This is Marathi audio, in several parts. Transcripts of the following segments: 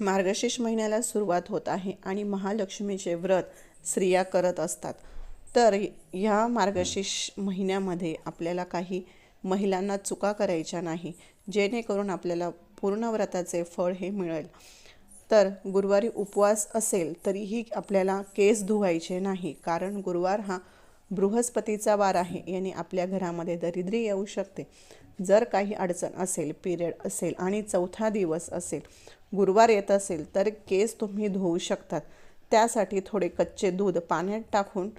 मार्गशीर्ष महिन्याला सुरुवात होत आहे आणि महालक्ष्मीचे व्रत स्त्रिया करत असतात. तर ह्या मार्गशीर्ष महिन्यामध्ये आपल्याला काही महिलांना चुका करायच्या नाही जेणेकरून आपल्याला पूर्ण व्रताचे फळ हे मिळेल. तर गुरुवारी उपवास असेल तरीही आपल्याला केस धुवायचे नाही कारण गुरुवार हा बृहस्पतीचा वार आहे याने आपल्या घरामध्ये दरिद्री येऊ शकते. जर काही अडचण असेल पिरियड असेल आणि चौथा दिवस असेल गुरुवार येत असेल तर केस तुम्ही धुवू शकतात. त्यासाठी थोडे कच्चे दूध पाण्यात टाकून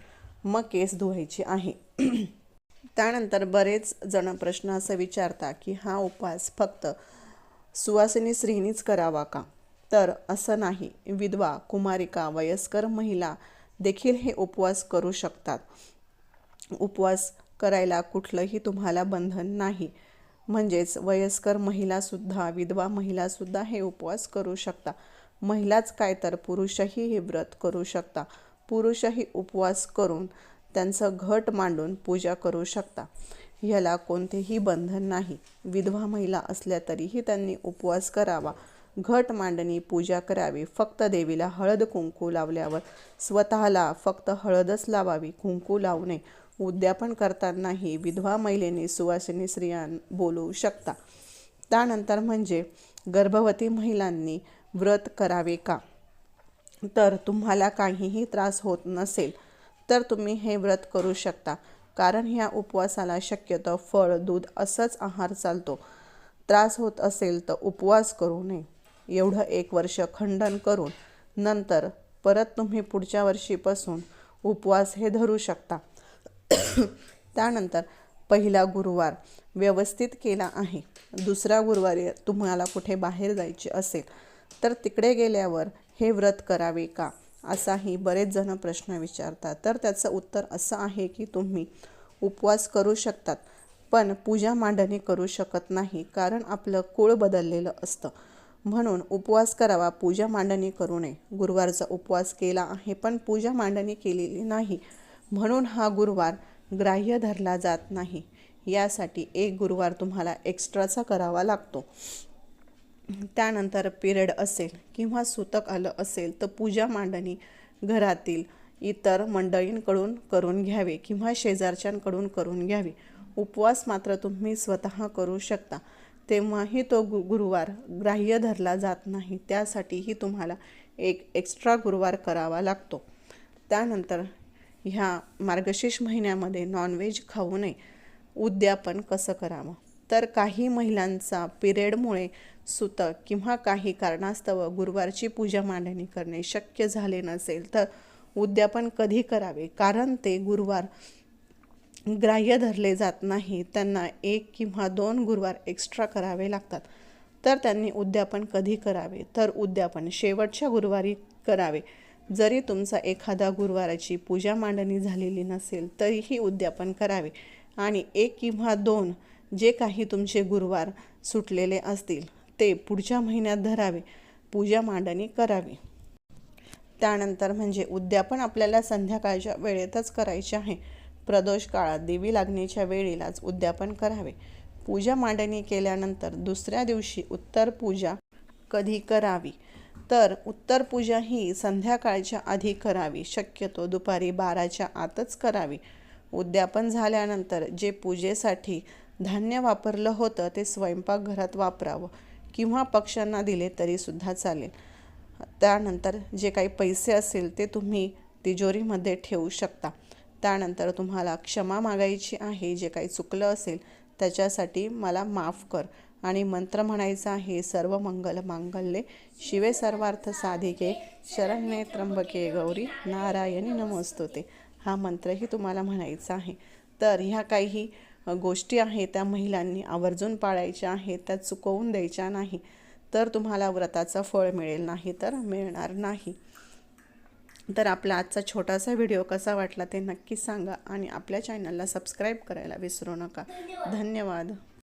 मग केस धुवायचे आहे. त्यानंतर बरेच जण प्रश्न असं विचारता की हा उपवास फक्त सुवासिनी स्त्रीनीच करावा का? तर असं नाही. विधवा कुमारिका वयस्कर महिला देखील हे उपवास करू शकतात. उपवास करायला कुठलंही तुम्हाला बंधन नाही. म्हणजेच वयस्कर महिलासुद्धा विधवा महिलासुद्धा हे उपवास करू शकता. महिलाच काय तर पुरुषही हे व्रत करू शकता. पुरुषही उपवास करून त्यांचं घट मांडून पूजा करू शकता. ह्याला कोणतेही बंधन नाही. विधवा महिला असल्या तरीही त्यांनी उपवास करावा. घट मांडणी पूजा करावी. फक्त देवीला हळद कुंकू लावल्यावर स्वतःला फक्त हळदच लावावी कुंकू लावू नये. उद्यापन करतानाही विधवा महिलेने सुवासिनी स्त्रियां बोलवू शकता. त्यानंतर म्हणजे गर्भवती महिलांनी व्रत करावे का? तर तुम्हाला काहीही त्रास होत नसेल तर तुम्ही हे व्रत करू शकता. कारण ह्या उपवासाला शक्यतो फळ दूध असंच आहार चालतो. त्रास होत असेल तर उपवास करू नये. एवढं एक वर्ष खंडन करून नंतर परत तुम्ही पुढच्या वर्षीपासून उपवास हे धरू शकता. त्यानंतर पहिला गुरुवार व्यवस्थित केला आहे. दुसरा गुरुवारी तुम्हाला कुठे बाहेर जायचे असेल तर तिकडे गेल्यावर हे व्रत करावे का? असाही बरेच जण प्रश्न विचारतात. तर त्याचं उत्तर असं आहे की तुम्ही उपवास करू शकतात पण पूजा मांडणी करू शकत नाही कारण आपलं कुळ बदललेलं असतं. म्हणून उपवास करावा पूजा मांडणी करू नये. गुरुवारचा उपवास केला आहे पण पूजा मांडणी केलेली नाही. म्हणून हा गुरुवार ग्राह्य धरला जात नाही. यासाठी एक गुरुवार तुम्हाला एक्स्ट्राचा करावा लागतो. त्यानंतर पिरियड असेल किंवा सुतक आलं असेल तर पूजा मांडणी घरातील इतर मंडळींकडून करून घ्यावे किंवा शेजारच्यांकडून करून घ्यावे. उपवास मात्र तुम्ही स्वतः करू शकता. तेव्हाही तो गु गुरुवार ग्राह्य धरला जात नाही. त्यासाठीही तुम्हाला एक एक्स्ट्रा गुरुवार करावा लागतो. त्यानंतर ह्या मार्गशीर्ष महिन्यामध्ये नॉनव्हेज खाऊ नये. उद्यापन कसं करावं? तर काही महिलांचा पिरियडमुळे सुतक किंवा काही कारणास्तव गुरुवारची पूजा मांडणी करणे शक्य झाले नसेल तर उद्यापन कधी करावे? कारण ते गुरुवार ग्राह्य धरले जात नाही. त्यांना एक किंवा दोन गुरुवार एक्स्ट्रा करावे लागतात. तर त्यांनी उद्यापन कधी करावे? तर उद्यापन शेवटच्या गुरुवारी करावे. जरी तुमचा एखादा गुरुवाराची पूजा मांडणी झालेली नसेल तरीही उद्यापन करावे. आणि एक किंवा दोन जे काही तुमचे गुरुवार सुटलेले असतील ते पुढच्या महिन्यात धरावे. पूजा मांडणी करावी. त्यानंतर म्हणजे उद्यापन आपल्याला संध्याकाळच्या वेळेतच करायचे आहे. प्रदोष काळात देवी लागण्याच्या वेळेलाच उद्यापन करावे. पूजा मांडणी केल्यानंतर दुसऱ्या दिवशी उत्तर पूजा कधी करावी? तर उत्तर पूजा ही संध्याकाळच्या आधी करावी. शक्यतो दुपारी बाराच्या आतच करावी. उद्यापन झाल्यानंतर जे पूजेसाठी धान्य वापरलं होतं ते स्वयंपाकघरात वापरावं किंवा पक्ष्यांना दिले तरीसुद्धा चालेल. त्यानंतर जे काही पैसे असेल ते तुम्ही तिजोरीमध्ये ठेवू शकता. त्यानंतर तुम्हाला क्षमा मागायची आहे जे काही चुकलं असेल त्याच्यासाठी मला माफ कर. आणि मंत्र म्हणायचा आहे सर्व मंगल मांगल्ये शिवे सर्वार्थ साधिके शरण्ये त्र्यंबके गौरी नारायणी नमस्तुते. हा मंत्रही तुम्हाला म्हणायचा आहे. तर ह्या काही गोष्टी आहेत त्या महिलांनी आवर्जून पाळायच्या आहेत त्या चुकवून द्यायच्या नाही. तर तुम्हाला व्रताचं फळ मिळेल नाही तर मिळणार नाही. तर आपला आजचा छोटासा व्हिडिओ कसा वाटला ते नक्की सांगा आणि आपल्या चॅनलला सबस्क्राईब करायला विसरू नका. धन्यवाद.